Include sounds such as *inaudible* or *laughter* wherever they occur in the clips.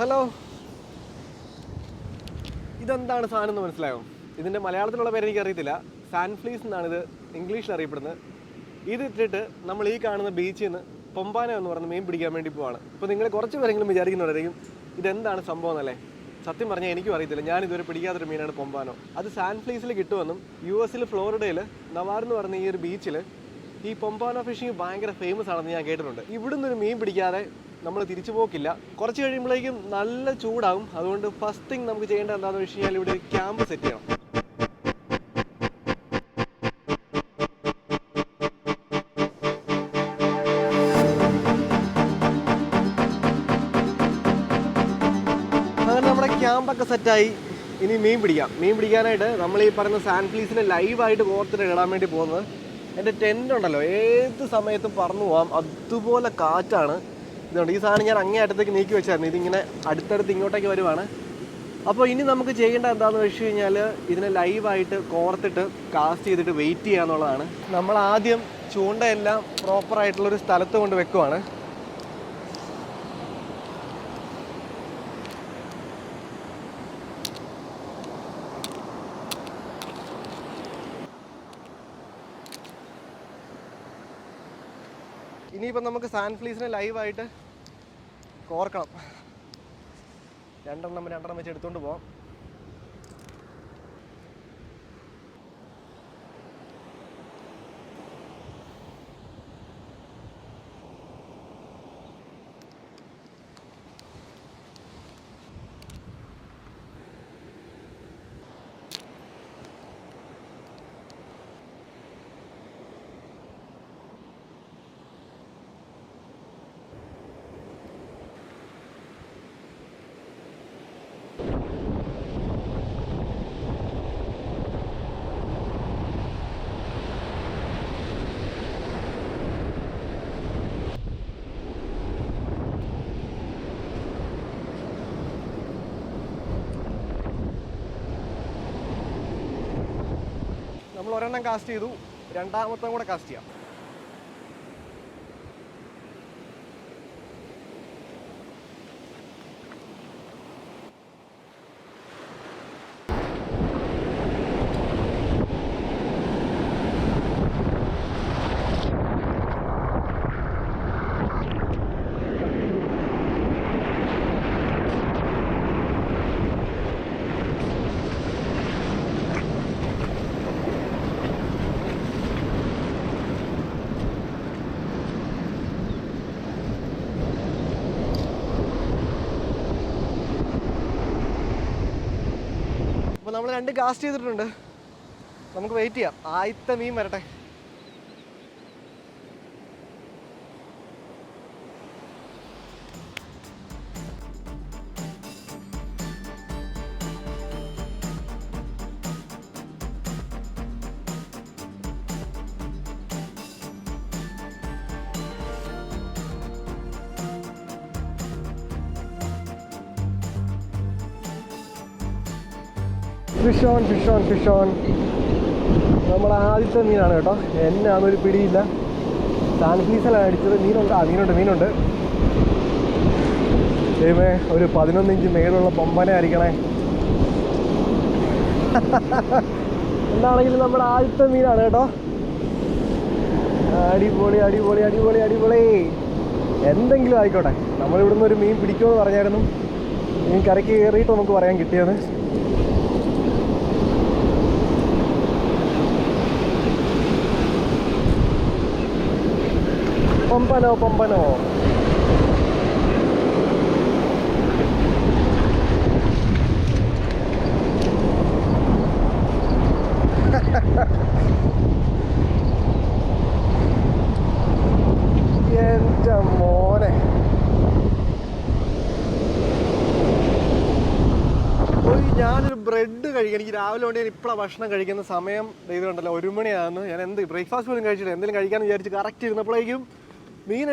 Hello. ഇതെന്താണ് സാധനം എന്ന് മനസ്സിലായോ? ഇതിന്റെ മലയാളത്തിലുള്ള പേര് എനിക്ക് അറിയത്തില്ല സാൻഫ്ലീസ് എന്നാണ് ഇത് ഇംഗ്ലീഷിൽ അറിയപ്പെടുന്നത്. ഇത് ഇട്ടിട്ട് നമ്മൾ ഈ കാണുന്ന ബീച്ചിൽ നിന്ന് പൊമ്പാന എന്ന് പറഞ്ഞ് മീൻ പിടിക്കാൻ വേണ്ടി പോവാണ്. ഇപ്പോൾ നിങ്ങൾ കുറച്ച് പേരെങ്കിലും വിചാരിക്കുന്നുണ്ടായിരിക്കും ഇതെന്താണ് സംഭവം എന്നല്ലേ? സത്യം പറഞ്ഞാൽ എനിക്കും അറിയത്തില്ല. ഞാൻ ഇതുവരെ പിടിക്കാത്തൊരു മീനാണ് പൊമ്പാനോ. അത് സാൻഫ്ലീസിൽ കിട്ടുമെന്നും യു എസിൽ ഫ്ലോറിഡയിൽ നവാർ എന്ന് പറഞ്ഞ ഈ ഒരു ബീച്ചിൽ ഈ പൊമ്പാനോ ഫിഷിംഗ് ഭയങ്കര ഫേമസ് ആണെന്ന് ഞാൻ കേട്ടിട്ടുണ്ട്. ഇവിടുന്ന് ഒരു മീൻ പിടിക്കാതെ നമ്മൾ തിരിച്ചു പോക്കില്ല. കുറച്ച് കഴിയുമ്പോഴേക്കും നല്ല ചൂടാകും. അതുകൊണ്ട് ഫസ്റ്റ് തിങ് നമുക്ക് ചെയ്യേണ്ടത് എന്താണെന്ന് വെച്ച് കഴിഞ്ഞാൽ ഇവിടെ ക്യാമ്പ് സെറ്റ് ചെയ്യണം. ക്യാമ്പൊക്കെ സെറ്റായി ഇനി മീൻ പിടിക്കാം. മീൻ പിടിക്കാനായിട്ട് നമ്മൾ ഈ പറയുന്ന സാൻഡ് സാൻഫ്ലീസിനെ ലൈവായിട്ട് കോർത്തിട്ട് ഇടാൻ വേണ്ടി പോകുന്നത്. എന്റെ ടെന്റ് ഉണ്ടല്ലോ. ഏത് സമയത്തും പറന്നു പോകാം അതുപോലെ കാറ്റാണ്. ഇതുകൊണ്ട് ഈ സാധനം ഞാൻ അങ്ങേ അറ്റത്തേക്ക് നീക്കി വെച്ചായിരുന്നു. ഇതിങ്ങനെ അടുത്തടുത്ത് ഇങ്ങോട്ടേക്ക് വരുവാണ്. അപ്പോൾ ഇനി നമുക്ക് ചെയ്യേണ്ട എന്താണെന്ന് വെച്ച് കഴിഞ്ഞാൽ ഇതിനെ ലൈവായിട്ട് കോർത്തിട്ട് കാസ്റ്റ് ചെയ്തിട്ട് വെയിറ്റ് ചെയ്യുക എന്നുള്ളതാണ് നമ്മൾ ആദ്യം ചൂണ്ടയെല്ലാം പ്രോപ്പറായിട്ടുള്ളൊരു സ്ഥലത്ത് കൊണ്ട് വെക്കുവാണ്. ഇനിയിപ്പം നമുക്ക് സാൻ ഫ്ലീസിനെ ലൈവായിട്ട് കോർക്കണം. രണ്ടെണ്ണം രണ്ടെണ്ണം വെച്ച് എടുത്തുകൊണ്ട് പോവാം. ഒരെണ്ണം കാസ്റ്റ് ചെയ്തു. രണ്ടാമത്തെ കൂടെ കാസ്റ്റ് ചെയ്യാം. അപ്പോൾ നമ്മൾ രണ്ട് കാസ്റ്റ് ചെയ്തിട്ടുണ്ട്. നമുക്ക് വെയിറ്റ് ചെയ്യാം. ആദ്യത്തെ മീൻ വരട്ടെ. Fish on fish on fish on നമ്മുടെ ആദ്യത്തെ മീനാണ് കേട്ടോ. എന്നാന്നൊരു പിടിയില്ല. സാൻഫീസലാണ് അടിച്ചത്. മീനുണ്ട്. ആ മീനുണ്ട് മീനുണ്ട്. ദൈവമേ ഒരു പതിനൊന്ന് ഇഞ്ച് മേലുള്ള പൊമ്പനെ ആയിരിക്കണേ എന്താണെങ്കിലും നമ്മുടെ ആദ്യത്തെ മീനാണ് കേട്ടോ. അടിപൊളി അടിപൊളി അടിപൊളി അടിപൊളി. എന്തെങ്കിലും ആയിക്കോട്ടെ. നമ്മളിവിടുന്ന് ഒരു മീൻ പിടിക്കുമെന്ന് പറഞ്ഞായിരുന്നു. മീൻ കരയ്ക്ക് കയറിയിട്ട് നമുക്ക് പറയാൻ കിട്ടിയത്. Pampano. എന്റെ മോനെ ബ്രെഡ് കഴിക്കാൻ എനിക്ക് രാവിലെ കൊണ്ട് ഞാൻ ഇപ്പോഴാണ് ഭക്ഷണം കഴിക്കുന്ന സമയം ഇതുണ്ടല്ലോ ഒരു മണിയാണ് ഞാൻ എന്ത് ബ്രേക്ക്ഫാസ്റ്റ് പോലും കഴിച്ചിട്ട് എന്തെങ്കിലും കഴിക്കാമെന്ന് വിചാരിച്ച് കറക്റ്റ് ഇരുന്നപ്പോഴേക്കും മീൻ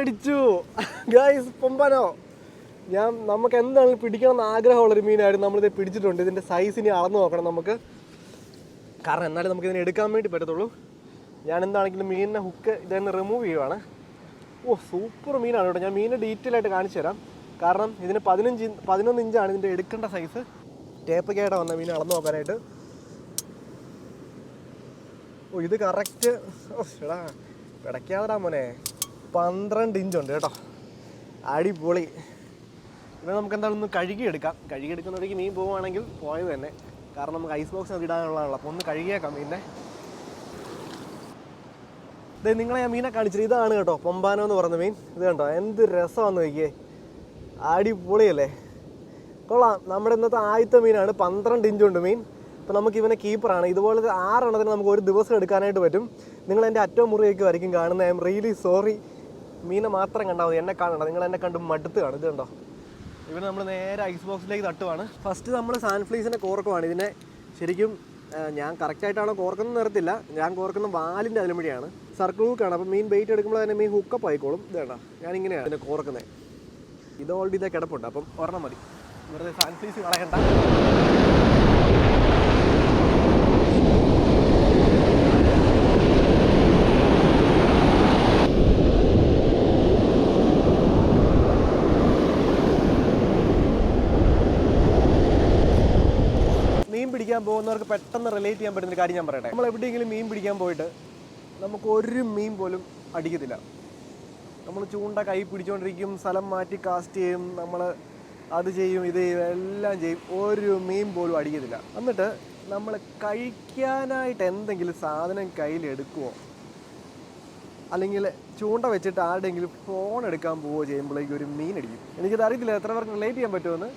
ഗായ്സ് പൊമ്പനോ ഞാൻ നമുക്ക് എന്താണ് പിടിക്കണം എന്ന് ആഗ്രഹമുള്ളൊരു മീനായിരുന്നു. നമ്മളിത് പിടിച്ചിട്ടുണ്ട്. ഇതിന്റെ സൈസ് ഇനി അളന്ന് നോക്കണം നമുക്ക്. കാരണം എന്നാലും നമുക്ക് ഇതിനെ എടുക്കാൻ വേണ്ടി പറ്റത്തുള്ളൂ. ഞാൻ എന്താണെങ്കിലും മീനിനെ ഹുക്ക് ഇതെന്ന് റിമൂവ് ചെയ്യുവാണ്. ഓ സൂപ്പർ മീനാണ് കേട്ടോ. ഞാൻ മീനിനെ ഡീറ്റെയിൽ ആയിട്ട് കാണിച്ചു തരാം. കാരണം ഇതിന് പതിനഞ്ച് പതിനൊന്ന് ഇഞ്ചാണ് ഇതിന്റെ എടുക്കേണ്ട സൈസ് ടേപ്പ് ആയിട്ട് വന്ന മീൻ അളന്ന് നോക്കാനായിട്ട്. ഓ ഇത് കറക്റ്റ് ഓ എടാ പിടയ്ക്കാതെടാ മോനെ. പന്ത്രണ്ട് ഇഞ്ചുണ്ട് കേട്ടോ. അടിപൊളി. ഇത് നമുക്ക് എന്തായാലും ഒന്ന് കഴുകിയെടുക്കാം. കഴുകിയെടുക്കുന്നിടയ്ക്ക് മീൻ പോവുകയാണെങ്കിൽ പോയത് തന്നെ. കാരണം നമുക്ക് ഐസ് ബോക്സ് ഇടാനുള്ളതാണല്ലോ. അപ്പോൾ ഒന്ന് കഴുകിയേക്കാം മീനിനെ. ഇത് നിങ്ങളെ ഞാൻ മീനെ കാണിച്ചത് ഇതാണ് കേട്ടോ പൊമ്പാനോ എന്ന് പറയുന്ന മീൻ. ഇത് കണ്ടോ? എന്ത് രസമാണെന്ന് നോക്കിയേ. അടിപൊളിയല്ലേ? കൊള്ളാം. നമ്മുടെ ഇന്നത്തെ ആദ്യത്തെ മീനാണ്. പന്ത്രണ്ട് ഇഞ്ചുണ്ട് മീൻ. അപ്പോൾ നമുക്ക് ഇവനെ കീപ്പറാണ് ഇതുപോലത്തെ ആറെണ്ണത്തിന് നമുക്ക് ഒരു ദിവസം എടുക്കാനായിട്ട് പറ്റും. നിങ്ങൾ എന്റെ അറ്റവും മുറിയൊക്കെയായിരിക്കും കാണുന്നത്. ഐ എം റിയലി സോറി മീനെ മാത്രം കണ്ടാൽ മതി. എന്നെ കാണണ്ട. നിങ്ങൾ എന്നെ കണ്ട് മടുത്ത് കാണും. ഇത് കണ്ടോ? ഇവിടെ നമ്മൾ നേരെ ഐസ് ബോക്സിലേക്ക് തട്ടുവാണ്. ഫസ്റ്റ് നമ്മൾ സാൻഫ്ലീസിനെ കോർക്കുവാണ് ഇതിനെ ശരിക്കും ഞാൻ കറക്റ്റായിട്ടാണോ കോർക്കുന്ന നിർത്തില്ല ഞാൻ കോർക്കുന്ന വാലിന്റെ അതിലും സർക്കിൾ ഹുക്കാണ് അപ്പോൾ മീൻ ബെയ്റ്റ് എടുക്കുമ്പോൾ തന്നെ മീൻ ഹുക്കപ്പ് ആയിക്കോളും. ഇത് വേണ്ട ഞാൻ ഇങ്ങനെയാണ് ഇതിനെ കോർക്കുന്നത് ഇത് ഓൾറെഡി ഇതേ കിടപ്പുണ്ട്. അപ്പം ഒരെണ്ണം മതി. വെറുതെ സാൻഫ്ലീസ് കളയണ്ട മീൻ പിടിക്കാൻ പോകുന്നവർക്ക് പെട്ടെന്ന് റിലേറ്റ് ചെയ്യാൻ പറ്റുന്ന ഒരു കാര്യം ഞാൻ പറയട്ടെ. നമ്മൾ എവിടെയെങ്കിലും മീൻ പിടിക്കാൻ പോയിട്ട് നമുക്ക് ഒരു മീൻ പോലും അടിക്കത്തില്ല. നമ്മൾ ചൂണ്ട കൈ പിടിച്ചുകൊണ്ടിരിക്കും സ്ഥലം മാറ്റി കാസ്റ്റ് ചെയ്യും നമ്മൾ അത് ചെയ്യും ഇത് ചെയ്യും എല്ലാം ചെയ്യും. ഒരു മീൻ പോലും അടിക്കത്തില്ല. എന്നിട്ട് നമ്മൾ കഴിക്കാനായിട്ട് എന്തെങ്കിലും സാധനം കയ്യിലെടുക്കുമോ അല്ലെങ്കിൽ ചൂണ്ട വെച്ചിട്ട് ആരുടെയെങ്കിലും ഫോൺ എടുക്കാൻ പോവുകയോ ചെയ്യുമ്പോഴേക്കും ഒരു മീൻ അടിക്കും. എനിക്കത് അറിയത്തില്ല എത്ര പേർക്ക് റിലേറ്റ് ചെയ്യാൻ പറ്റുമെന്ന്.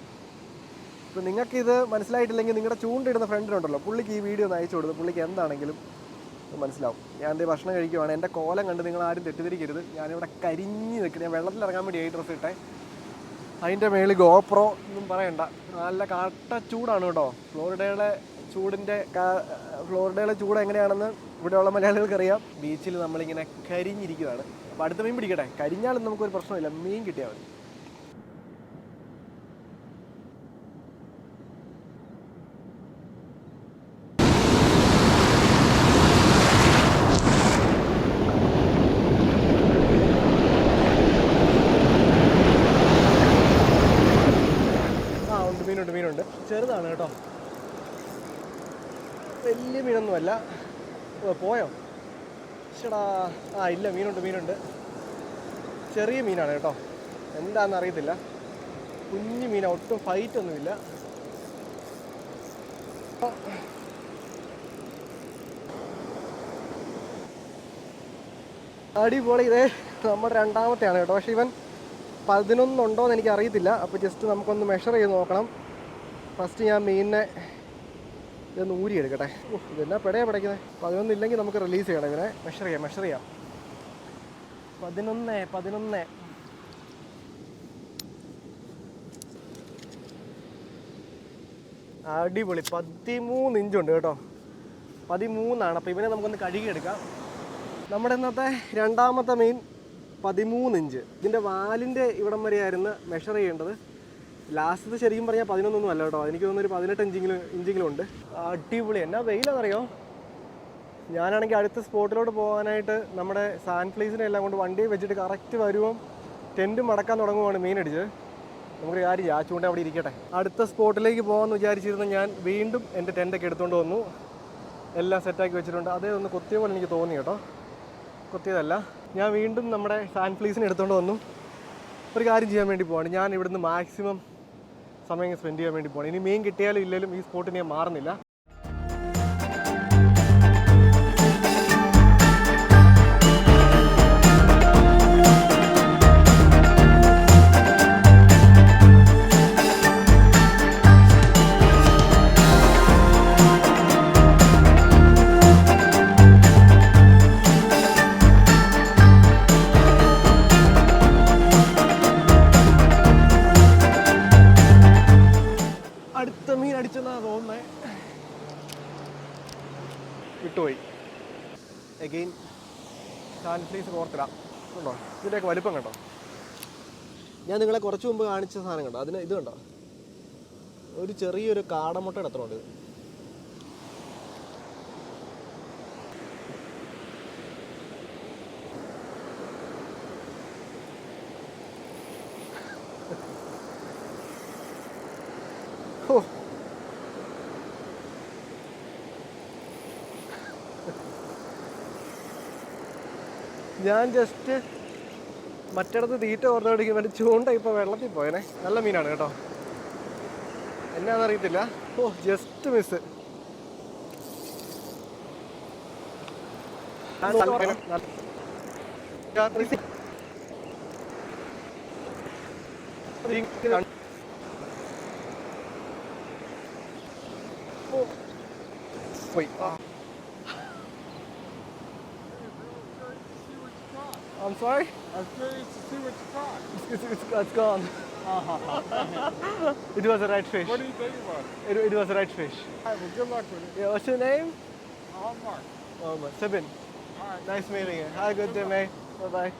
ഇപ്പം നിങ്ങൾക്ക് ഇത് മനസ്സിലായിട്ടില്ലെങ്കിൽ നിങ്ങളുടെ ചൂണ്ടിടുന്ന ഫ്രണ്ടിനുണ്ടല്ലോ പുള്ളിക്ക് ഈ വീഡിയോ ഒന്ന് അയച്ചു കൊടുത്തു പുള്ളിക്ക് എന്താണെങ്കിലും മനസ്സിലാവും. ഞാൻ എന്തേ ഭക്ഷണം കഴിക്കുവാണ്. എന്റെ കോലം കണ്ട് നിങ്ങൾ ആരും തെറ്റിദ്ധരിക്കരുത്. ഞാനിവിടെ കരിഞ്ഞ് നിൽക്കുന്നത് ഞാൻ വെള്ളത്തിൽ ഇറങ്ങാൻ വേണ്ടി ഈ ഡ്രസ്സ് ഇട്ടേ അതിന്റെ മേളിൽ ഗോപ്രോ ഒന്നും പറയണ്ട. നല്ല കാട്ട ചൂടാണ് കേട്ടോ. ഫ്ലോറിഡയുടെ ചൂടിന്റെ ഫ്ലോറിഡയിലെ ചൂട് എങ്ങനെയാണെന്ന് ഇവിടെയുള്ള മലയാളികൾക്ക് അറിയാം ബീച്ചിൽ നമ്മളിങ്ങനെ കരിഞ്ഞിരിക്കുകയാണ് അപ്പോൾ അടുത്ത മീൻ പിടിക്കട്ടെ. കരിഞ്ഞാലും നമുക്കൊരു പ്രശ്നമില്ല. മീൻ കിട്ടിയാൽ മതി ആ ഉണ്ട് മീനുണ്ട് ചെറുതാണ് കേട്ടോ. വലിയ മീനൊന്നുമല്ല. പോയോ? ചേടാ ആ ഇല്ല മീനുണ്ട് മീനുണ്ട്. ചെറിയ മീനാണ് കേട്ടോ. എന്താണെന്ന് അറിയത്തില്ല. കുഞ്ഞു മീനാ ഒട്ടും ഫൈറ്റ് ഒന്നുമില്ല. അടിപൊളി ഇതേ നമ്മുടെ രണ്ടാമത്തെയാണ് കേട്ടോ. പക്ഷെ ഇവൻ പതിനൊന്നുണ്ടോ എന്ന് എനിക്ക് അറിയത്തില്ല അപ്പോൾ ജസ്റ്റ് നമുക്കൊന്ന് മെഷർ ചെയ്ത് നോക്കണം. ഫസ്റ്റ് ഞാൻ മീനിനെ ഇതൊന്ന് ഊരി എടുക്കട്ടെ ഇതെന്നാ പെടയാ പിടയ്ക്കുന്നത് പതിനൊന്നില്ലെങ്കിൽ നമുക്ക് റിലീസ് ചെയ്യണം ഇവനെ. മെഷർ ചെയ്യാം മെഷർ ചെയ്യാം. പതിനൊന്ന് പതിനൊന്ന്. അടിപൊളി. പതിമൂന്ന് ഇഞ്ചുണ്ട് കേട്ടോ. പതിമൂന്നാണ്. അപ്പോൾ ഇവനെ നമുക്കൊന്ന് കഴുകിയെടുക്കാം. നമ്മുടെ ഇന്നത്തെ രണ്ടാമത്തെ മീൻ പതിമൂന്ന് ഇഞ്ച് ഇതിന്റെ വാലിന്റെ ഇവിടം വരെയായിരുന്നു മെഷർ ചെയ്യേണ്ടത്. ലാസ്റ്റത്തെ ശരിക്കും പറഞ്ഞാൽ പതിനൊന്നൊന്നും അല്ല കേട്ടോ. എനിക്ക് തോന്നുന്നു ഒരു പതിനെട്ട് ഇഞ്ചെങ്കിലും ഇഞ്ചിങ്ങിലും ഉണ്ട്. അടിപൊളി. എന്നാ വെയിലാണെന്നറിയോ ഞാനാണെങ്കിൽ അടുത്ത സ്പോട്ടിലോട്ട് പോകാനായിട്ട് നമ്മുടെ സാൻഡ് ഫ്ലീസിനെ എല്ലാം കൊണ്ട് വണ്ടി വെച്ചിട്ട് കറക്റ്റ് വരുമ്പം ടെന്റ് മടക്കാൻ തുടങ്ങുവാണ് മെയിൻ അടിച്ച് നമുക്കൊരു കാര്യം ആ ചൂണ്ട അവിടെ ഇരിക്കട്ടെ. അടുത്ത സ്പോട്ടിലേക്ക് പോകാമെന്ന് വിചാരിച്ചിരുന്ന ഞാൻ വീണ്ടും എന്റെ ടെന്റൊക്കെ എടുത്തുകൊണ്ട് വന്നു. എല്ലാം സെറ്റാക്കി വെച്ചിട്ടുണ്ട്. അതേ ഒന്ന് കൊത്തിയ പോലെ എനിക്ക് തോന്നി കേട്ടോ. കൊത്തിയതല്ല. ഞാൻ വീണ്ടും നമ്മുടെ സാൻഡ് ഫ്ലീസിനെ എടുത്തുകൊണ്ട് വന്നു. ഒരു കാര്യം ചെയ്യാൻ വേണ്ടി പോവാണ്. ഞാൻ ഇവിടുന്ന് മാക്സിമം സമയം സ്പെൻഡ് ചെയ്യാൻ വേണ്ടി പോകണം ഇനി മീൻ കിട്ടിയാലും ഇല്ലെങ്കിലും ഈ സ്പോട്ടിന് ഞാൻ മാറുന്നില്ല. നിങ്ങളെ കുറച്ച് മുമ്പ് കാണിച്ച സാധനം കണ്ടോ? അതിന് ഇത് കണ്ടോ? ഒരു ചെറിയൊരു കാടമുട്ടയുടെ അത്ര ഉണ്ട്. ഞാൻ ജസ്റ്റ് മറ്റിടത്ത് തീറ്റ പിടിക്കാൻ വേണ്ടി ചൂണ്ട ഇപ്പോൾ വെള്ളത്തിൽ പോയനെ. നല്ല മീനാണ് കേട്ടോ. എന്നാന്നറിയത്തില്ല. ഓ just miss I'm sorry? I'm curious to see what you caught. It's, it's, it's gone. *laughs* it was a red fish. What do you think about it? It, it was a red fish. All right, well, good luck with it. Yeah, what's your name? I'm Mark. Oh, my. Sebin. All right. Nice meeting you. Have a good day, mate. Bye bye.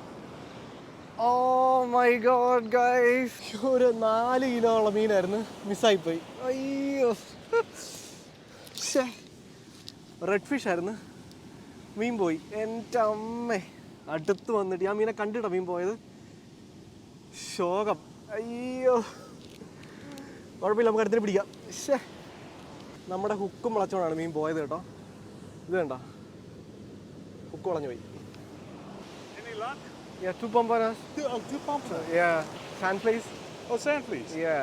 Oh my god, guys. ഒരു നാല് kilo ഉള്ള മീനായിരുന്നു മിസ്സായിപ്പോയി അയ്യോ *laughs* red fish ആയിരുന്നു മീൻ പോയി എൻ്റെ അമ്മ അടുത്ത് വന്നിട്ട് ഞാൻ മീനെ കണ്ടിട്ട മീൻ പോയത്. ശോകം. അയ്യോ. കുഴപ്പമില്ല നമുക്ക് അടുത്തിന് പിടിക്കാം. നമ്മുടെ ഹുക്കും വിളച്ചോണാണ് മീൻ പോയത് കേട്ടോ. ഇത് വേണ്ട ഹുക്ക് വളഞ്ഞു പോയി. Fan place oh sun place ya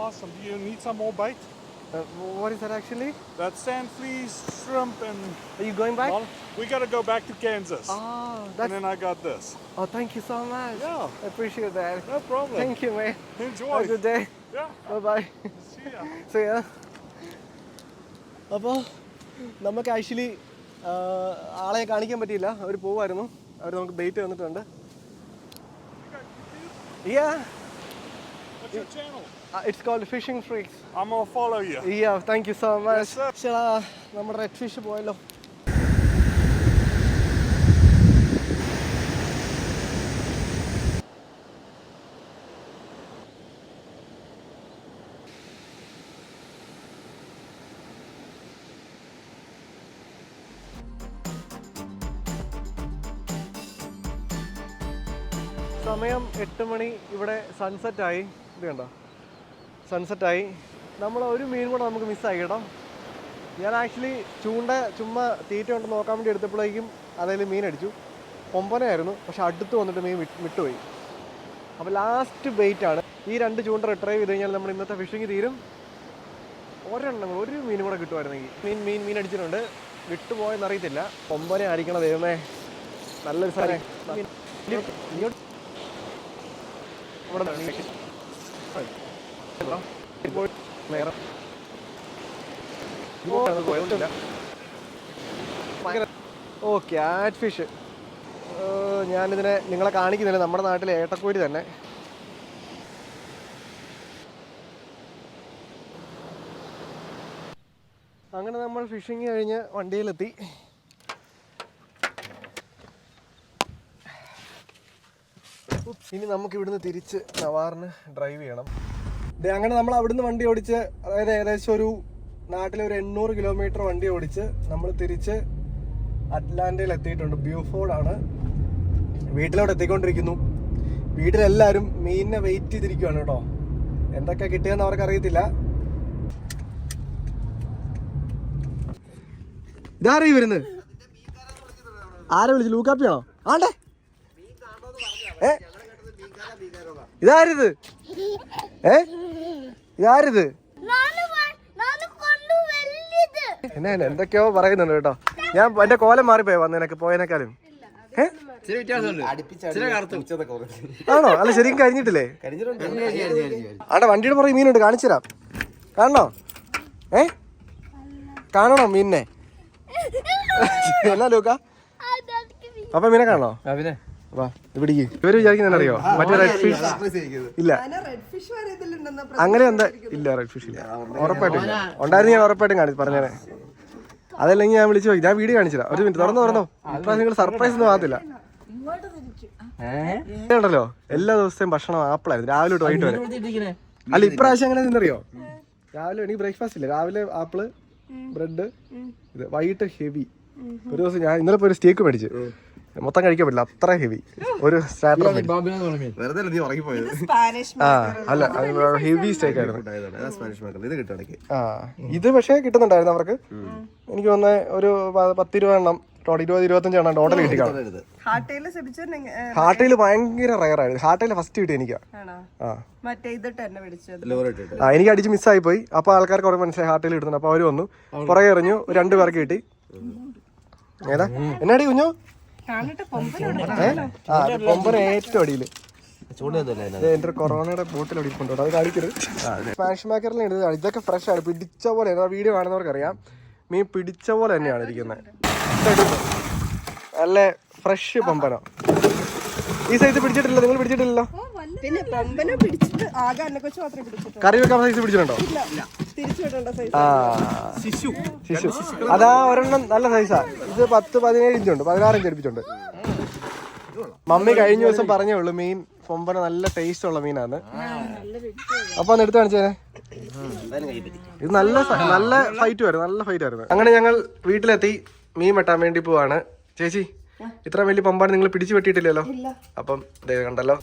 awesome you need some more bite Uh, what is that actually? That's sand fleas, shrimp, and Are you going back? Well, we got to go back to Kansas. Ah, and that's. then I got this. Oh, thank you so much. Yeah. I appreciate that. No problem. Thank you, man. Enjoy. Have a good day. Yeah. Bye bye. See ya. *laughs* See ya. അപ്പോൾ നമുക്ക് actually ആളെ കാണിക്കാൻ പറ്റിയില്ല അവർ പോവായിരുന്നു അവർ നമുക്ക് bait തന്നിട്ടുണ്ട് Yeah, What's your channel? uh, it's called Fishing Freaks. I'm gonna follow you. Yeah, thank you so much. Yes, sir. I'm നമ്മുടെ red fish പോയല്ലോ സമയം എട്ട് മണി ഇവിടെ സൺസെറ്റ് ആയി ഇത് കണ്ടോ സൺസെറ്റായി നമ്മൾ ഒരു മീൻ കൂടെ നമുക്ക് മിസ്സായി കേട്ടോ. ഞാൻ ആക്ച്വലി ചൂണ്ട ചുമ്മാ തീറ്റ ഉണ്ടെന്ന് നോക്കാൻ വേണ്ടി എടുത്തപ്പോഴേക്കും അതായത് മീൻ അടിച്ചു. കൊമ്പനായിരുന്നു പക്ഷെ അടുത്ത് വന്നിട്ട് മീൻ വിട്ട് വിട്ടുപോയി. അപ്പോൾ ലാസ്റ്റ് വെയിറ്റ് ആണ്. ഈ രണ്ട് ചൂണ്ട റിട്രൈവ് ചെയ്ത് കഴിഞ്ഞാൽ നമ്മൾ ഇന്നത്തെ ഫിഷിങ് തീരും. ഒരെണ്ണം ഒരു മീൻ കൂടെ കിട്ടുമായിരുന്നെങ്കിൽ മീൻ മീൻ മീൻ അടിച്ചിട്ടുണ്ട്. വിട്ടുപോയെന്ന് അറിയത്തില്ല. കൊമ്പനെ ആയിരിക്കണം ദൈവമേ. നല്ലൊരു സാധനം ഇങ്ങോട്ട്. ഇവിടെ ഇപ്പോൾ നേരം ഓ ക്യാറ്റ് ഫിഷ് ഞാനിതിനെ നിങ്ങളെ കാണിക്കുന്നില്ല. നമ്മുടെ നാട്ടിലെ ഏട്ടക്കോരി തന്നെ. അങ്ങനെ നമ്മൾ ഫിഷിങ് കഴിഞ്ഞ് വണ്ടിയിലെത്തി. ഇനി നമുക്ക് ഇവിടുന്ന് തിരിച്ച് നവാറിന് ഡ്രൈവ് ചെയ്യണം. അങ്ങനെ നമ്മൾ അവിടുന്ന് വണ്ടി ഓടിച്ച് അതായത് ഏകദേശം ഒരു നാട്ടിലെ ഒരു എണ്ണൂറ് കിലോമീറ്റർ വണ്ടി ഓടിച്ച് നമ്മൾ തിരിച്ച് അറ്റ്ലാന്റയിൽ എത്തിയിട്ടുണ്ട്. ബ്യൂഫോർഡാണ് വീട്ടിലോട്ട് എത്തിക്കൊണ്ടിരിക്കുന്നു. വീട്ടിലെല്ലാവരും മീനിനെ വെയിറ്റ് ചെയ്തിരിക്കുകയാണ് കേട്ടോ. എന്തൊക്കെ കിട്ടിയെന്ന് അവർക്ക് അറിയത്തില്ല ഇതാരീ വരുന്നത്? ആരെ വിളിച്ചു? ലൂക്കാപ്പിയാണോ? ആണ്ടേ. ഏ? ഇതാരിത്? ഏ? ഇതാരിത്? എന്നാ എന്തൊക്കെയോ പറയുന്നുണ്ട് കേട്ടോ. ഞാൻ എന്റെ കോലം മാറിപ്പോയി വന്നതിനൊക്കെ പോയതിനേക്കാളും? ആണോ? അല്ല ശരിക്കും കഴിഞ്ഞിട്ടില്ലേ? അവിടെ വണ്ടിയുടെ പുറകെ മീനുണ്ട് കാണിച്ചു തരാം. കാണണോ? ഏ? കാണണോ മീനെ *laughs* എന്നാ ലോക്ക? അപ്പൊ മീനെ കാണണോ? പിന്നെ? വാ പിടിക്ക്. ഇവർ വിചാരിക്കുന്ന അറിയോ മറ്റേ റെഡ് ഫിഷ് ഇല്ല. അങ്ങനെ എന്താ? ഇല്ല റെഡ് ഫിഷ് ഇല്ല. ഉറപ്പായിട്ടും ഇല്ല. ഉണ്ടായിരുന്നു ഞാൻ ഉറപ്പായിട്ടും കാണിച്ചു പറഞ്ഞേനെ അതല്ലെങ്കിൽ ഞാൻ വിളിച്ചു പോയി ഞാൻ വീഡിയോ കാണിച്ചില്ല. ഒരു മിനിറ്റ് തുറന്നു തുറന്നോ. ഇപ്പൊ നിങ്ങൾ സർപ്രൈസ് ഒന്നും ആകത്തില്ല. ഉണ്ടല്ലോ. എല്ലാ ദിവസത്തെയും ഭക്ഷണം ആപ്പിളായിരുന്നു. രാവിലെ തൊട്ട് വൈകിട്ട് വരെ. അല്ല ഇപ്രാവശ്യം എങ്ങനെ നിന്നറിയോ? രാവിലെ എനിക്ക് ബ്രേക്ക്ഫാസ്റ്റ് ഇല്ല. രാവിലെ ആപ്പിൾ ബ്രെഡ് ഇത് വൈകിട്ട് ഹെവി. ഒരു ദിവസം ഞാൻ ഇന്നലെ പോയി ഒരു സ്റ്റേക്ക് മേടിച്ചു. മൊത്തം കഴിക്കാൻ പറ്റില്ല അത്ര ഹെവി ഒരു സ്റ്റാർട്ടർ ആ അല്ല ഹെവി സ്റ്റേക്ക് ആയിരുന്നു. ആ ഇത് പക്ഷേ കിട്ടുന്നുണ്ടായിരുന്നു അവർക്ക്. എനിക്ക് തോന്നുന്നത് ഒരു പത്ത് രൂപ എണ്ണം ടോട്ടൽ ഇരുപത് ഇരുപത്തഞ്ചെണ്ണം ടോട്ടൽ കിട്ടി കാണും. ഹാട്ടയിൽ ഭയങ്കര റയർ ആയിരുന്നു. ഹാട്ടയിൽ ഫസ്റ്റ് കിട്ടി എനിക്ക്. ആ. എനിക്ക് അടിച്ച് മിസ്സായി പോയി. അപ്പൊ ആൾക്കാർക്ക് കുറെ മനസ്സിലായി ഹാട്ടയിൽ കിട്ടുന്നുണ്ട്. അപ്പൊ അവർ വന്നു. പുറകെ എറിഞ്ഞു. രണ്ടു പേർക്ക് കിട്ടി. ഏതാ? എന്നാടി കുഞ്ഞു? ആ അത് കൊമ്പന ഏറ്റവും അടിയിൽ എന്റെ ഒരു കൊറോണയുടെ ബോട്ടിൽ അടിപ്പുണ്ടോ അത് കാണിക്കരുത് മേക്കറിൽ ഇതൊക്കെ ഫ്രഷ് ആണ്. പിടിച്ച പോലെ ആ വീഡിയോ കാണുന്നവർക്ക് അറിയാം മീൻ പിടിച്ച പോലെ തന്നെയാണ് ഇരിക്കുന്നത്. നല്ല ഫ്രഷ് പമ്പന. ഈ സൈസ് പിടിച്ചിട്ടില്ല നിങ്ങൾ പിടിച്ചിട്ടില്ലല്ലോ? പിന്നെ പമ്പനെ പിടിച്ചിട്ട് ആകെ അന്നക്കൊച്ചു മാത്രമേ പിടിച്ചിട്ടുള്ളൂ. കറി വെക്കാൻ സൈസ് പിടിച്ചിട്ടുണ്ടോ? ഇല്ല തിരിച്ചു വിടേണ്ട സൈസ് ആ. ശിശു. ശിശു. അതാ ഒരെണ്ണം നല്ല സൈസാ ഇത് പത്ത് പതിനേഴ് ഇഞ്ചുണ്ട് പതിനാറ് ഇഞ്ച് അടുപ്പിച്ചുണ്ട്. മമ്മി കഴിഞ്ഞ ദിവസം പറഞ്ഞേ ഉള്ളൂ മീൻ കൊമ്പന നല്ല ടേസ്റ്റ് ഉള്ള മീനാണ് അപ്പൊ ഒന്ന് എടുത്ത് കാണിച്ചേ ഇത് നല്ല നല്ല ഫൈറ്റ് ആയിരുന്നു നല്ല ഫൈറ്റ് ആയിരുന്നു. അങ്ങനെ ഞങ്ങൾ വീട്ടിലെത്തി മീൻ വെട്ടാൻ വേണ്ടി പോവാണ്. ചേച്ചി ഇത്ര വലിയ പമ്പാണ് നിങ്ങൾ പിടിച്ചു വെട്ടിയിട്ടില്ലല്ലോ? അപ്പം കണ്ടല്ലോ.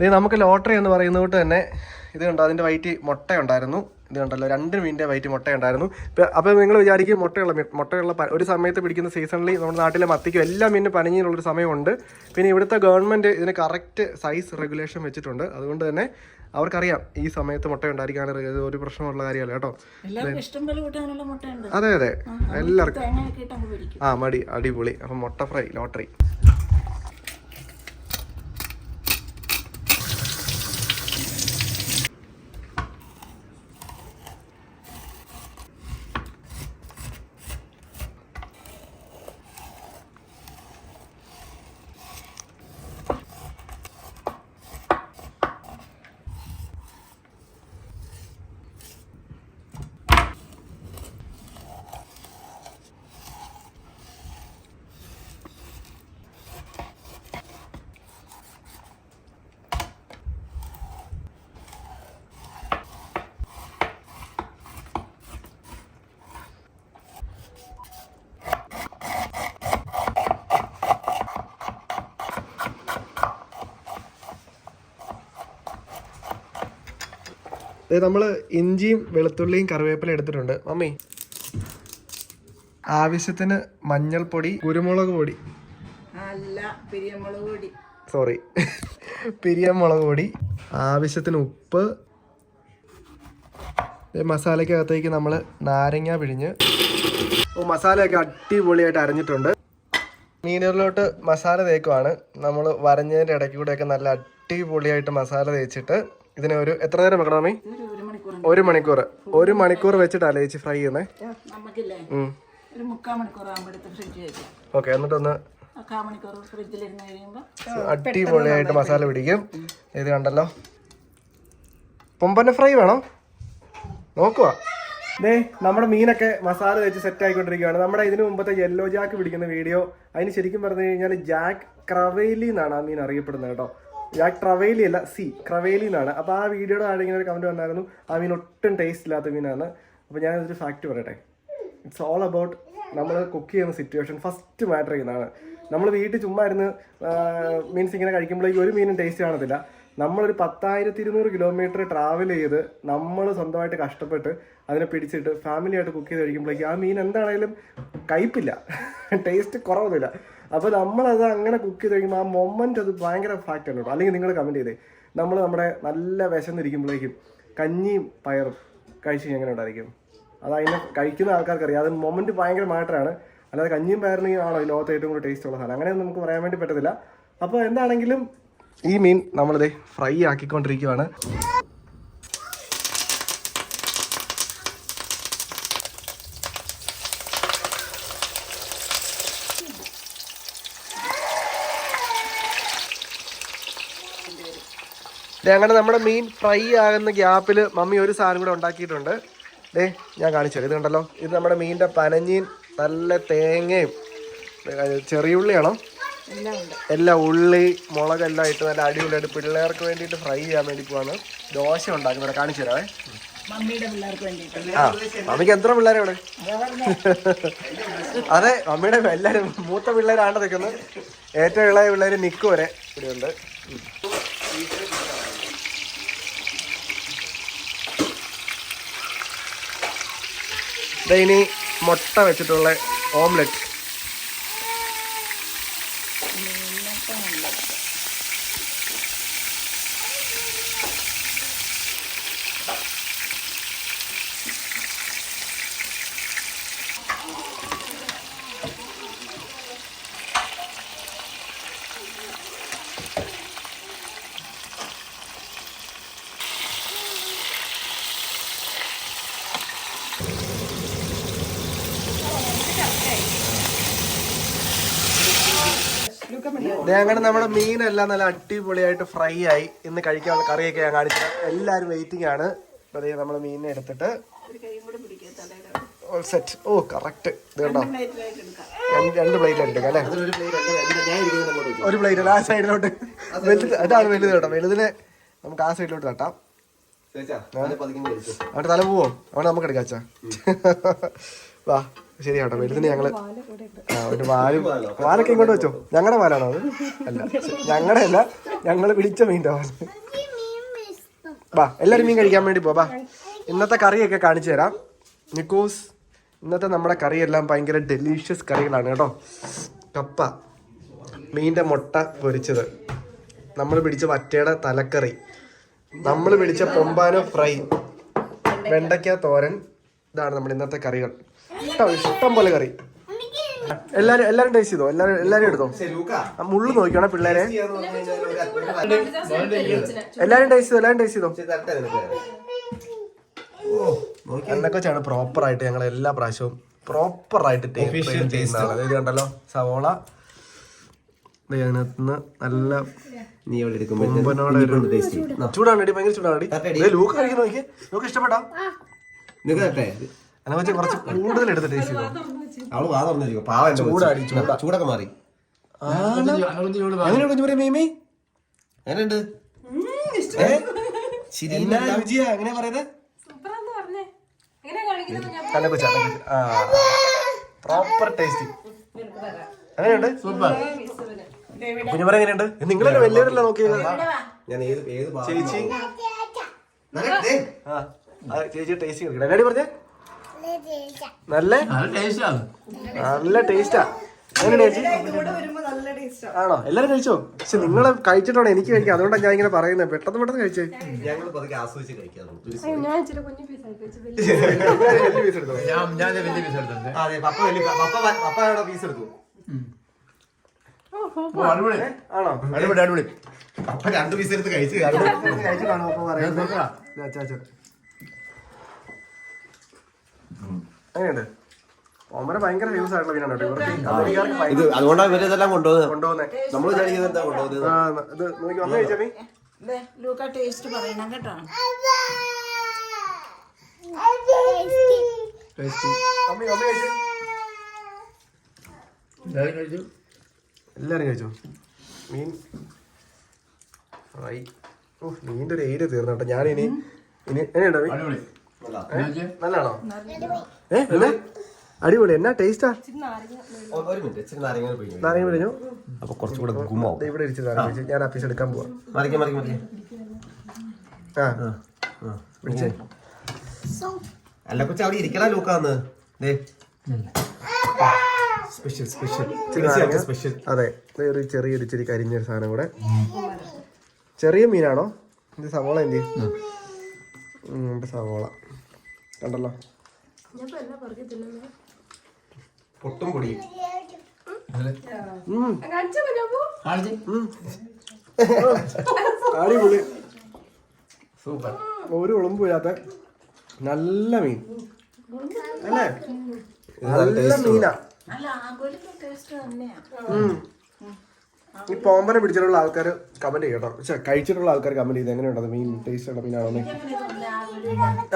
ഇത് നമുക്ക് ലോട്ടറി എന്ന് പറയുന്നത് കൊണ്ട് തന്നെ ഇത് കണ്ടോ അതിന്റെ വൈറ്റ് മുട്ട ഉണ്ടായിരുന്നു ഇത് കണ്ടല്ലോ രണ്ട് മീനിന്റെ വൈറ്റ് മുട്ട ഉണ്ടായിരുന്നു അപ്പോൾ നിങ്ങൾ വിചാരിക്കും മുട്ടയുള്ള മുട്ടയുള്ള ഒരു സമയത്ത് പിടിക്കുന്ന സീസണിൽ നമ്മുടെ നാട്ടിലെ മത്തിക്കും എല്ലാ മീനും പനിഞ്ഞിനുള്ളൊരു സമയമുണ്ട്. പിന്നെ ഇവിടുത്തെ ഗവൺമെന്റ് ഇതിന് കറക്റ്റ് സൈസ് റെഗുലേഷൻ വെച്ചിട്ടുണ്ട്. അതുകൊണ്ട് തന്നെ അവർക്കറിയാം ഈ സമയത്ത് മുട്ട ഉണ്ടായിരിക്കാൻ ഒരു പ്രശ്നമുള്ള കാര്യമല്ല കേട്ടോ. അതെ അതെ. എല്ലാവർക്കും. ആ മടി അടിപൊളി. അപ്പം മുട്ട ഫ്രൈ ലോട്ടറി. നമ്മൾ ഇഞ്ചിയും വെളുത്തുള്ളിയും കറിവേപ്പില എടുത്തിട്ടുണ്ട്. മമ്മി ആവശ്യത്തിന് മഞ്ഞൾപ്പൊടി കുരുമുളക് പൊടി. അല്ല പിരിയമുളക് പൊടി. സോറി പിരിയമുളക് പൊടി ആവശ്യത്തിന് ഉപ്പ്. മസാലക്കകത്തേക്ക് മസാലയ്ക്കകത്തേക്ക് നമ്മൾ നാരങ്ങ പിഴിഞ്ഞ്. ഓ മസാലയൊക്കെ അടിപൊളിയായിട്ട് അരഞ്ഞിട്ടുണ്ട്. മീനുകളിലോട്ട് മസാല തേക്കുവാണ്. നമ്മൾ വരഞ്ഞതിന്റെ ഇടയ്ക്ക് കൂടെയൊക്കെ നല്ല അടിപൊളിയായിട്ട് മസാല തേച്ചിട്ട് ഇതിനെ ഒരു എത്ര നേരം വെക്കണം മമ്മി ഒരു മണിക്കൂർ ഒരു മണിക്കൂർ. ഒരു മണിക്കൂർ വെച്ചിട്ടല്ലേ ചേച്ചി ഫ്രൈ വെക്കാം. ഓക്കെ എന്നിട്ടൊന്ന് അടിപൊളിയായിട്ട് മസാല പിടിക്കും. ഇത് കണ്ടല്ലോ. പൊമ്പന്നെ ഫ്രൈ വേണോ? നോക്കുക ദേ നമ്മുടെ മീനൊക്കെ മസാല വെച്ച് സെറ്റ് ആയിക്കൊണ്ടിരിക്കുകയാണ് നമ്മുടെ ഇതിനു മുമ്പത്തെ യെല്ലോ ജാക്ക് പിടിക്കുന്ന വീഡിയോ അതിന് ശരിക്കും പറഞ്ഞു കഴിഞ്ഞാൽ ജാക്ക് ക്രവേലി എന്നാണ് ആ മീൻ അറിയപ്പെടുന്നത് കേട്ടോ. ജാക്ക് ട്രവേലി അല്ല സി ക്രവേലി എന്നാണ് അപ്പോൾ ആ വീഡിയോയുടെ താഴെ ഒരു കമന്റ് വന്നായിരുന്നു. ആ മീൻ ഒട്ടും ടേസ്റ്റ് ഇല്ലാത്ത മീനാണ്. അപ്പോൾ ഞാനൊരു ഫാക്റ്റ് പറയട്ടെ. ഇറ്റ്സ് ഓൾ അബൌട്ട് നമ്മൾ കുക്ക് ചെയ്യുന്ന സിറ്റുവേഷൻ ഫസ്റ്റ് മാറ്റർ ചെയ്യുന്നതാണ്. നമ്മൾ വീട്ടിൽ ചുമ്മാ ഇരുന്ന് മീൻസ് ഇങ്ങനെ കഴിക്കുമ്പോഴേക്കും ഒരു മീനും ടേസ്റ്റ് കാണത്തില്ല. നമ്മളൊരു പത്തായിരത്തി ഇരുന്നൂറ് കിലോമീറ്റർ ട്രാവൽ ചെയ്ത് നമ്മൾ സ്വന്തമായിട്ട് കഷ്ടപ്പെട്ട് അതിനെ പിടിച്ചിട്ട് ഫാമിലിയായിട്ട് കുക്ക് ചെയ്ത് കഴിക്കുമ്പോഴേക്കും ആ മീൻ എന്താണേലും കയ്പില്ല. *laughs* ടേസ്റ്റ് കുറവൊന്നുമില്ല. അപ്പോൾ നമ്മളത് അങ്ങനെ കുക്ക് ചെയ്ത് കഴിയുമ്പോൾ ആ മൊമെന്റ് അത് ഭയങ്കര ഫാക്റ്റ് ആണ് കേട്ടോ? അല്ലെങ്കിൽ നിങ്ങൾ കമന്റ് ചെയ്തേ. നമ്മൾ നമ്മുടെ നല്ല വിശന്നിരിക്കുമ്പോഴേക്കും കഞ്ഞിയും പയറും കഴിച്ച് കഴിഞ്ഞാൽ എങ്ങനെ ഉണ്ടായിരിക്കും? അത് അതിനെ കഴിക്കുന്ന ആൾക്കാർക്ക് അറിയാം അത് മൊമെന്റ് ഭയങ്കര മാറ്ററാണ് അല്ലാതെ കഞ്ഞിയും പയറിനും ആണോ ഈ ലോകത്ത് ഏറ്റവും കൂടുതൽ ടേസ്റ്റ് ഉള്ള സാധനം? അങ്ങനെയൊന്നും നമുക്ക് പറയാൻ വേണ്ടി പറ്റത്തില്ല. അപ്പോൾ എന്താണെങ്കിലും ഈ മീൻ നമ്മളിത് ഫ്രൈ ആക്കിക്കൊണ്ടിരിക്കുകയാണ് അങ്ങനെ നമ്മുടെ മീൻ ഫ്രൈ ആകുന്ന ഗ്യാപ്പിൽ മമ്മി ഒരു സാധനം കൂടെ ഉണ്ടാക്കിയിട്ടുണ്ട്. ഡേ ഞാൻ കാണിച്ചു തരാം ഇത് കണ്ടല്ലോ? ഇത് നമ്മുടെ മീനിന്റെ പനഞ്ഞീൻ നല്ല തേങ്ങയും ദേ, ചെറിയ ഉള്ളിയാണോ എല്ലാം ഉള്ളി മുളകെല്ലാം ഇട്ട് നല്ല അടിപൊളിയായിട്ട് പിള്ളേർക്ക് വേണ്ടിയിട്ട് ഫ്രൈ ചെയ്യാൻ വേണ്ടി പോവാണ്. ദോശ ഉണ്ടാക്കുന്നത് കാണിച്ചു തരാവേ. ആ മമ്മിക്ക് എത്ര പിള്ളേരെ ഇവിടെ? അതെ മമ്മിയുടെ എല്ലാവരും മൂത്ത പിള്ളേരാണ് നിൽക്കുന്നത്. ഏറ്റവും ഇളയ പിള്ളേർ നിക്ക് വരെ ഇവിടെയുണ്ട് ഇനി മുട്ട വെച്ചിട്ടുള്ള ഓംലെറ്റ് ദേ അങ്ങനെ നമ്മുടെ മീനെല്ലാം നല്ല അടിപൊളിയായിട്ട് ഫ്രൈ ആയി. ഇന്ന് കഴിക്കാനുള്ള കറിയൊക്കെ ഞാൻ കാണിച്ചത് എല്ലാവരും വെയിറ്റിംഗ് ആണ്. അപ്പൊ ദേ നമ്മുടെ മീനിനെ എടുത്തിട്ട് സെറ്റ് ഓ കറക്റ്റ് ഇതുണ്ടോ കണ്ടോ? രണ്ട് പ്ലേറ്റ് എടുക്കാം. അല്ലേ? ഒരു പ്ലേറ്റ് അല്ല ആ സൈഡിലോട്ട് വലുത് അതാണ് വലുത് കേട്ടോ. വലുതിനെ നമുക്ക് ആ സൈഡിലോട്ട് തട്ടാം. അവിടെ തല പോവോ? അവിടെ നമുക്ക് എടുക്കാച്ചാ അച്ഛാ. *laughs* വാ. ശരി കേട്ടോ വലുതിന് ഞങ്ങൾ ഒരു വാലും. വാലൊക്കെ ഇങ്ങോട്ട് വെച്ചോ. ഞങ്ങളുടെ വാലാണോ അത്? അല്ല. ഞങ്ങളുടെ അല്ല. ഞങ്ങൾ പിടിച്ച മീന്റെ വാൽ. വാ എല്ലാവരും മീൻ കഴിക്കാൻ വേണ്ടി പോവാ ഇന്നത്തെ കറിയൊക്കെ കാണിച്ചു തരാം. നിക്കോസ് ഇന്നത്തെ നമ്മുടെ കറിയെല്ലാം ഭയങ്കര ഡെലീഷ്യസ് കറികളാണ് കേട്ടോ. കപ്പ മീന്റെ മുട്ട പൊരിച്ചത്. നമ്മൾ പിടിച്ച വറ്റയുടെ തലക്കറി. നമ്മൾ പിടിച്ച പൊമ്പാനോ ഫ്രൈ. വെണ്ടയ്ക്ക തോരൻ. ഇതാണ് നമ്മുടെ ഇന്നത്തെ കറികൾ. ഇഷ്ടം പോലെ കറി. എല്ലാരും എല്ലാരും ടേസ്റ്റ് ചെയ്തോ? എല്ലാരും എല്ലാരും എടുത്തോ? മുള്ളു നോക്കിക്കോണേ പിള്ളേരെ. എല്ലാരും ടേസ്റ്റ് ചെയ്തോ? എല്ലാരും ടേസ്റ്റ് ചെയ്തോ? എണ്ണക്കൊച്ചാണ് പ്രോപ്പർ ആയിട്ട് ഞങ്ങൾ എല്ലാ പ്രാവശ്യവും പ്രോപ്പർ ആയിട്ട് ടേസ്റ്റ് ചെയ്യുന്നതാണ് അതായത് കണ്ടല്ലോ സവോള. ദേ അതിനകത്തുനിന്ന് നല്ല നീ അവിടെ ചൂടാണ് ഭയങ്കര ചൂടാണ് ലൂക്ക് കഴിക്കുന്ന നോക്കി ലൂക്ക് ഇഷ്ടപ്പെട്ടോ? നിനക്ക് തട്ടെ കുറച്ച് കൂടുതൽ എടുത്ത് ടേസ്റ്റ് ചെയ്തു അവൾ വാ തുറന്നു പാവം. ചൂടാടി, ചൂടാ. ചൂടൊക്കെ മാറി. അങ്ങനെ കുഞ്ഞു പറയാം മീമി. രുചിയാ? എങ്ങനെ പറയുന്നത് ആ. പ്രോപ്പർ ടേസ്റ്റ് അങ്ങനെയുണ്ട് സൂപ്പർ. കുഞ്ഞുമര എങ്ങനെയുണ്ട്? നിങ്ങളല്ലേ വലിയവരല്ലേ നോക്കിയത്? ഞാൻ ഏത് ഏത് ചേച്ചി. ചേച്ചി. ടേസ്റ്റ് എന്നാടി പറഞ്ഞേ? നല്ല നല്ല ടേസ്റ്റാ. ആണോ? എല്ലാരും കഴിച്ചോ? പക്ഷെ നിങ്ങൾ കഴിച്ചിട്ടാണ് എനിക്ക് കഴിക്കാം. അതുകൊണ്ടാണ് ഞാൻ ഇങ്ങനെ പറയുന്നത് പെട്ടെന്ന് പെട്ടെന്ന് കഴിച്ചേ. ഞാൻ *laughs* പതുക്കെ അടിപൊളി. ആണോ? പപ്പ രണ്ട് പീസ് എടുത്ത് കഴിച്ചു. കഴിച്ചു കാണോ അപ്പൊ പറയുന്നത്. ഓമന ഭയങ്കര ഫേമസ് ആയിട്ടുള്ള മീനാണ് കേട്ടോ. ഇവർക്ക് ഈ കമ്പനിക്കാർക്ക് ഇത് ഭയങ്കര അതുകൊണ്ടാണ് ഇവർ ഇതെല്ലാം കൊണ്ടുപോകുന്നത്. കൊണ്ടുപോകുന്നേ. നമ്മൾ വിചാരിക്കുന്നത് എന്താ കൊണ്ടുപോകുന്നത്. ആ ഇത് നോക്കി വന്നു കഴിച്ചാ മീ ദേ, ലൂക്ക ടേസ്റ്റ് പറയണം കേട്ടോ. എല്ലാരും കഴിച്ചോ? മീൻ ഓ മീന്റെ ഒരു ഏരിയ തീർന്നു കേട്ടോ. ഞാനിനി ഇനി എങ്ങനെയുണ്ടോ മീൻ നല്ലാണോ ഏ അടിപൊളി. എന്നാ ടേസ്റ്റാ? നാരങ്ങ പിഴിഞ്ഞു. അപ്പൊ കുറച്ചുകൂടെ ഗുമാവും. ഇവിടെ ഇരിച്ച് നാരങ്ങ പിടിച്ച് ഞാൻ ആ പീസ് എടുക്കാൻ പോവാ. ആ. പിടിച്ചേ. അല്ല കൊച്ചു അവിടെ ഇരിക്കണ ലൂക്കാന്ന്. ദേ. സ്പെഷ്യൽ സ്പെഷ്യൽ സ്പെഷ്യൽ അതെ. ഒരു ചെറിയ ഇടിച്ചിരി കരിഞ്ഞൊരു സാധനം കൂടെ. ചെറിയ മീനാണോ? ഇത് സവോള എന്ത് സവോള. കണ്ടല്ലോ? പൊട്ടും പൊടിയും. അടിപൊളി. സൂപ്പർ. ഒരു ഉളുമ്പും ഇല്ലാത്ത നല്ല മീൻ. അല്ലേ? നല്ല മീനാ. ഈ പോമ്പനെ പിടിച്ചിട്ടുള്ള ആൾക്കാർ കമന്റ് ചെയ്യട്ടോ. പക്ഷെ കഴിച്ചിട്ടുള്ള ആൾക്കാർ കമന്റ് ചെയ്ത് എങ്ങനെയുണ്ടത് മീൻ ടേസ്റ്റ് ഉള്ള മീനാണോ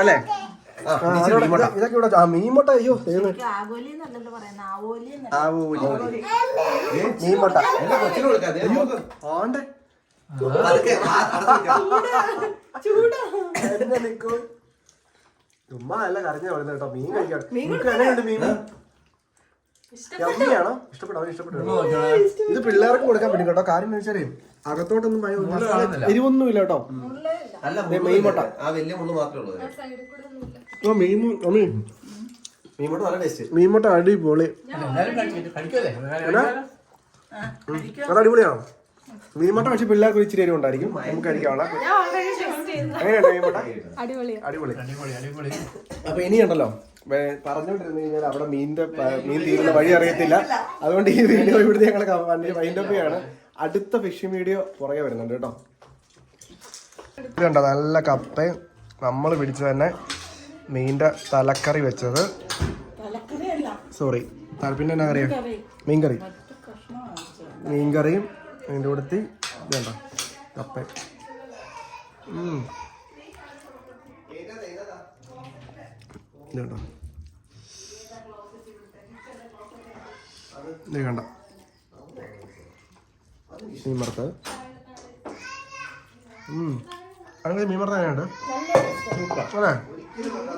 അല്ലേ? ഇതൊക്കെ ഇവിടെ ആ മീൻ മുട്ട അയ്യോ ദൈവമേ. ആവോലി എന്നല്ലല്ലോ പറയുന്നത് ആവോലി എന്നല്ല ആ ഊരി. മീൻ മുട്ട എന്റെ കൊച്ചിന് കൊടുക്കാം ദേ നോക്ക്. ആണ്ടെ. ചുമ്മാ അല്ല കരഞ്ഞ പറയുന്നത് കേട്ടോ. മീൻ കഴിക്കാം മീൻ എങ്ങനെയുണ്ട് മീൻ? യമ്മിയാണോ ഇഷ്ടപ്പെട്ടോ? അവന് ഇഷ്ടപ്പെട്ടു ഇത് പിള്ളേർക്ക് കൊടുക്കാൻ പറ്റും കേട്ടോ. കാര്യം എന്ന് വെച്ചാലേ അകത്തോട്ടൊന്നും മഴ മസാല എരിവൊന്നും ഇല്ല കേട്ടോ. അല്ല ദേ മുട്ട. ആ വലിയ മുള്ളു മാത്രമേ ഉള്ളൂ. ആ അമ്മീ നല്ല ടേസ്റ്റ്. മുട്ട അടിപൊളി? അത് അടിപൊളിയാണോ? മീൻ മുട്ട പക്ഷെ പിള്ളേർക്ക് ഒരു ഇച്ചിരി എരിവ് ഉണ്ടായിരിക്കും നമുക്ക് കഴിക്കാനുള്ള എങ്ങനെയുണ്ട് അടിപൊളി. അപ്പൊ ഇനി ഉണ്ടല്ലോ വേ- പറഞ്ഞോണ്ടിരുന്നു കഴിഞ്ഞാൽ അവിടെ മീനിന്റെ മീൻ തീരുന്ന വഴി അറിയത്തില്ല. അതുകൊണ്ട് ഈ വീഡിയോ ഇവിടുത്തെ ഞങ്ങൾ വൈൻഡപ്പ് ചെയ്യാണ്. അടുത്ത ഫിഷിംഗ് വീഡിയോ പുറകെ വരുന്നുണ്ട് കേട്ടോ. ഇത് കണ്ടോ നല്ല കപ്പയും നമ്മൾ പിടിച്ചു തന്നെ മീന്റെ തലക്കറി വെച്ചത്. സോറി പിന്നെ എന്നാ കറിയാ? മീൻകറി. മീൻകറിയും അതിന്റെ കൂടത്തി വേണ്ട കപ്പ. ഇത് കണ്ടോ? മീൻ വറുത്തത്. അങ്ങനെ മീൻ വറുത്ത എങ്ങനെയുണ്ട്? അല്ലേ?